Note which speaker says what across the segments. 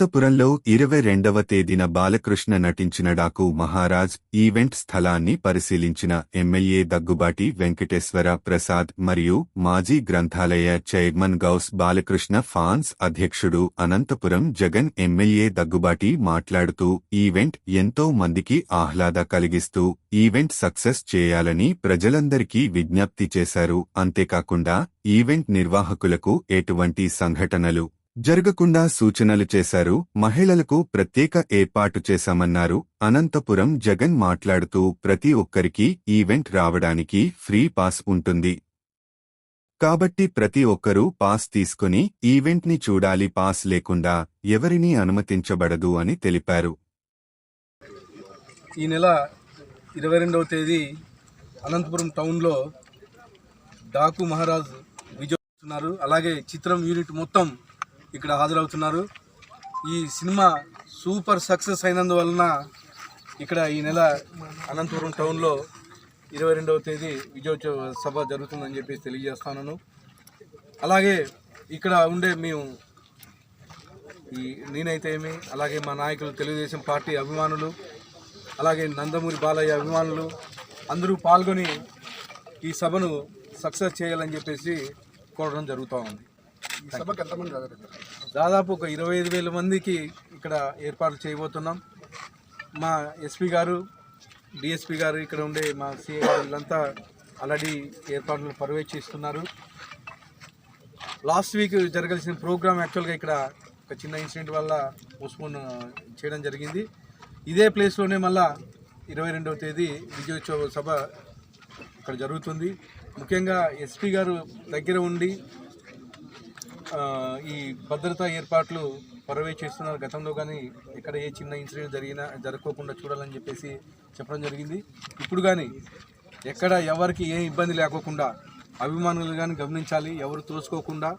Speaker 1: అనంతపురంలో ఇరవై రెండవ తేదీన బాలకృష్ణ నటించిన డాకు మహారాజ్ ఈవెంట్ స్థలాన్ని పరిశీలించిన ఎమ్మెల్యే దగ్గుబాటి వెంకటేశ్వర ప్రసాద్ మరియు మాజీ గ్రంథాలయ చైర్మన్ గౌస్ బాలకృష్ణ ఫాన్స్ అధ్యక్షుడు అనంతపురం జగన్ ఎమ్మెల్యే దగ్గుబాటి మాట్లాడుతూ ఈవెంట్ ఎంతో మందికి ఆహ్లాద కలిగిస్తూ ఈవెంట్ సక్సెస్ చేయాలని ప్రజలందరికీ విజ్ఞప్తి చేశారు. అంతేకాకుండా ఈవెంట్ నిర్వాహకులకు ఎటువంటి సంఘటనలు జరగకుండా సూచనలు చేశారు. మహిళలకు ప్రత్యేక ఏర్పాటు చేశామన్నారు. అనంతపురం జగన్ మాట్లాడుతూ ప్రతి ఒక్కరికి ఈవెంట్ రావడానికి ఫ్రీ పాస్ ఉంటుంది. కాబట్టి ప్రతి ఒక్కరూ పాస్ తీసుకుని ఈవెంట్ని చూడాలి. పాస్ లేకుండా ఎవరినీ అనుమతించబడదు అని తెలిపారు.
Speaker 2: ఈ నెల ఇరవై రెండవ తేదీ అనంతపురం టౌన్లో డాకు మహారాజ్ విజయ్ అలాగే చిత్రం యూనిట్ మొత్తం ఇక్కడ హాజరవుతున్నారు. ఈ సినిమా సూపర్ సక్సెస్ అయినందువలన ఇక్కడ ఈ నెల అనంతపురం టౌన్లో ఇరవై రెండవ తేదీ విజయోత్సవ సభ జరుగుతుందని చెప్పేసి తెలియజేస్తున్నాను అలాగే ఇక్కడ ఉండే మేము ఈ నేనైతే ఏమి అలాగే మా నాయకులు తెలుగుదేశం పార్టీ అభిమానులు అలాగే నందమూరి బాలయ్య అభిమానులు అందరూ పాల్గొని ఈ సభను సక్సెస్ చేయాలని చెప్పేసి కోరడం జరుగుతూ ఉంది.
Speaker 3: సభకు ఎంతమంది
Speaker 2: దాదాపు ఒక ఇరవై ఐదు వేల మందికి ఇక్కడ ఏర్పాట్లు చేయబోతున్నాం. మా ఎస్పీ గారు డిఎస్పీ గారు ఇక్కడ ఉండే మా సిఏ గారు వీళ్ళంతా ఆల్రెడీ ఏర్పాట్లు పర్యవేక్షిస్తున్నారు. లాస్ట్ వీక్ జరగాల్సిన ప్రోగ్రామ్ యాక్చువల్గా ఇక్కడ ఒక చిన్న ఇన్సిడెంట్ వల్ల పోస్ట్పోన్ చేయడం జరిగింది. ఇదే ప్లేస్లోనే మళ్ళా ఇరవై రెండవ తేదీ విజయోత్సవ సభ ఇక్కడ జరుగుతుంది. ముఖ్యంగా ఎస్పీ గారు దగ్గర ఉండి ఈ భద్రతా ఏర్పాట్లు చేస్తున్నారు. గతంలో కానీ ఎక్కడ ఏ చిన్న ఇన్సిడెంట్ జరిగినా జరగకోకుండా చూడాలని చెప్పేసి చెప్పడం జరిగింది. ఇప్పుడు కానీ ఎక్కడ ఎవరికి ఏ ఇబ్బంది లేకోకుండా అభిమానులు కానీ గమనించాలి. ఎవరు తోసుకోకుండా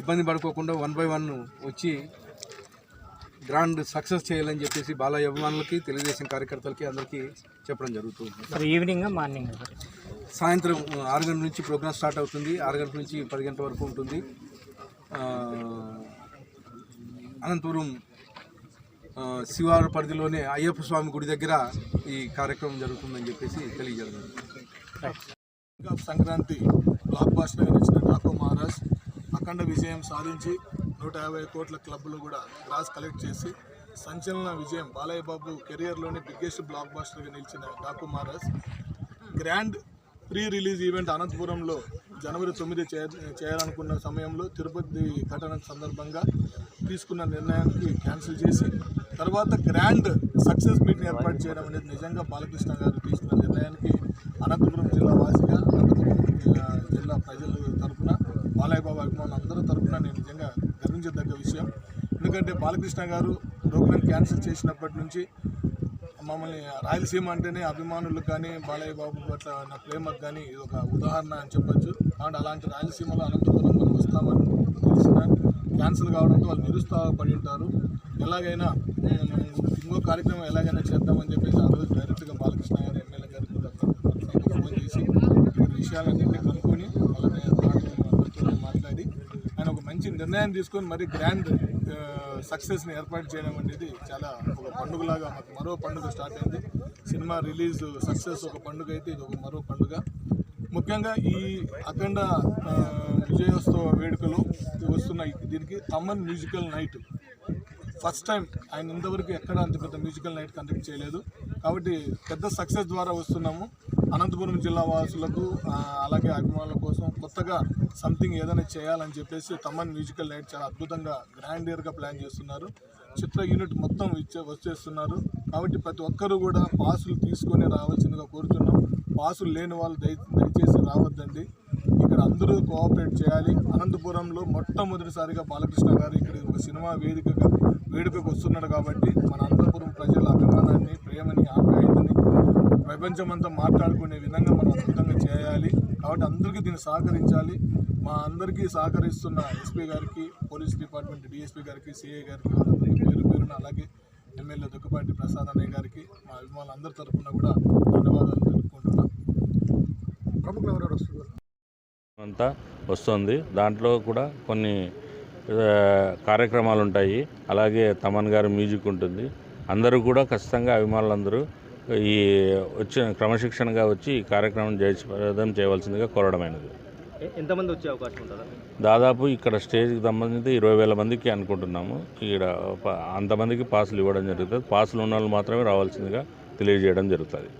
Speaker 2: ఇబ్బంది పడుకోకుండా వన్ బై వన్ వచ్చి గ్రాండ్ సక్సెస్ చేయాలని చెప్పేసి బాలయ్య అభిమానులకి తెలుగుదేశం కార్యకర్తలకి అందరికీ చెప్పడం జరుగుతుంది.
Speaker 4: Evening morning.
Speaker 2: సాయంత్రం ఆరు గంటల నుంచి ప్రోగ్రామ్ స్టార్ట్ అవుతుంది. ఆరు గంటల నుంచి పది గంటల వరకు ఉంటుంది. అనంతపురం శివారు పరిధిలోనే అయ్యప్ప స్వామి గుడి దగ్గర ఈ కార్యక్రమం జరుగుతుందని చెప్పేసి తెలియజేయడం
Speaker 3: సంక్రాంతి బ్లాక్ బాస్టర్ నచ్చిన ఠాకూర్ మహారాజ్ అఖండ విజయం సాధించి నూట యాభై కోట్ల క్లబ్లు కూడా గ్రాస్ కలెక్ట్ చేసి సంచలన విజయం బాలయ్య బాబు కెరియర్లోని బిగ్గెస్ట్ బ్లాక్ బాస్టర్గా నిలిచిన Thakur Maharaj grand pre release event అనంతపురంలో జనవరి తొమ్మిది చే చేయాలనుకున్న సమయంలో తిరుపతి ఘటన సందర్భంగా తీసుకున్న నిర్ణయానికి క్యాన్సిల్ చేసి తర్వాత గ్రాండ్ సక్సెస్ మీట్ని ఏర్పాటు చేయడం అనేది నిజంగా బాలకృష్ణ గారు తీసుకున్న నిర్ణయానికి అనంతపురం జిల్లా వాసిగా అనంతపురం జిల్లా ప్రజల తరపున బాలయ్య బాబు అభిమానులు అందరి తరపున నేను నిజంగా గర్వించదగ్గ విషయం. ఎందుకంటే బాలకృష్ణ గారు ప్రోగ్రాం క్యాన్సిల్ చేసినప్పటి నుంచి మమ్మల్ని రాయలసీమ అంటేనే అభిమానులకు కానీ బాలయ్య బాబు పట్ల నా ప్రేమకు కానీ ఇది ఒక ఉదాహరణ అని చెప్పొచ్చు. కాబట్టి అలాంటి రాయలసీమలో అనంతపురం మనం వస్తామని తెలిసిన క్యాన్సిల్ కావడంతో వాళ్ళు నిరుత్సాహపడి ఉంటారు. ఎలాగైనా ఇంకో కార్యక్రమం ఎలాగైనా చేద్దామని చెప్పేసి ఆ రోజు డైరెక్ట్గా బాలకృష్ణ గారు ఎమ్మెల్యే గారు కూడా ఫోన్ చేసి విషయాలన్నింటినీ కనుక్కొని వాళ్ళని మాట్లాడి ఆయన ఒక మంచి నిర్ణయం తీసుకొని మరి గ్రాండ్ సక్సెస్ని ఏర్పాటు చేయడం అనేది చాలా ఒక పండుగలాగా మాకు మరో పండుగ స్టార్ట్ అయింది. సినిమా రిలీజ్ సక్సెస్ ఒక పండుగ అయితే ఇది ఒక మరో పండుగ. ముఖ్యంగా ఈ అఖండ విజయోత్సవ వేడుకలో వస్తున్న దీనికి Thaman musical night first time ఆయన ఇంతవరకు ఎక్కడ అంత పెద్ద మ్యూజికల్ నైట్ కండక్ట్ చేయలేదు. కాబట్టి పెద్ద సక్సెస్ ద్వారా వస్తున్నాము. అనంతపురం జిల్లా వాసులకు అలాగే అభిమానుల కోసం కొత్తగా సంథింగ్ ఏదైనా చేయాలని చెప్పేసి తమన్ మ్యూజికల్ నైట్ చాలా అద్భుతంగా గ్రాండ్ ఇయర్గా ప్లాన్ చేస్తున్నారు. చిత్ర యూనిట్ మొత్తం ఇచ్చే వచ్చేస్తున్నారు. కాబట్టి ప్రతి ఒక్కరూ కూడా పాసులు తీసుకొని రావాల్సిందిగా కోరుతున్నాం. పాసులు లేని వాళ్ళు దయచేసి రావద్దండి. ఇక్కడ అందరూ కోఆపరేట్ చేయాలి. అనంతపురంలో మొట్టమొదటిసారిగా బాలకృష్ణ గారు ఇక్కడ ఒక సినిమా వేదికగా వేడుకకు వస్తున్నాడు కాబట్టి మన అనంతపురం ప్రజల అభిమానాన్ని ప్రేమని ఆప్యాయతని ప్రపంచమంతా మాట్లాడుకునే విధంగా మనం అద్భుతంగా చేయాలి. కాబట్టి అందరికీ దీన్ని సహకరించాలి. మా అందరికీ సహకరిస్తున్న ఎస్పీ గారికి పోలీస్ డిపార్ట్మెంట్ డిఎస్పీ గారికి సిఐ గారికి వాళ్ళందరికీ పేరు పేరున అలాగే ఎమ్మెల్యే దుక్కపాటి ప్రసాద్ అనే గారికి మా అభిమానులందరి తరఫున కూడా ధన్యవాదాలు తెలుపుకుంటున్నాం. ప్రముఖులు ఎవరెవరు వస్తున్నారు?
Speaker 5: అంతా వస్తుంది. దాంట్లో కూడా కొన్ని
Speaker 4: కార్యక్రమాలు ఉంటాయి అలాగే తమన్ గారి మ్యూజిక్ ఉంటుంది అందరూ కూడా ఖచ్చితంగా అభిమానులందరూ ఈ వచ్చిన క్రమశిక్షణగా వచ్చి ఈ కార్యక్రమం జయప్రదం చేయవలసిందిగా కోరడమైనది.
Speaker 5: ఎంతమంది వచ్చే అవకాశం ఉంటుందా?
Speaker 4: దాదాపు ఇక్కడ స్టేజ్కి సంబంధించి ఇరవై వేల మందికి అనుకుంటున్నాము. ఇక్కడ అంతమందికి పాసులు ఇవ్వడం జరుగుతుంది. పాసులు ఉన్న వాళ్ళు మాత్రమే రావాల్సిందిగా తెలియజేయడం జరుగుతుంది.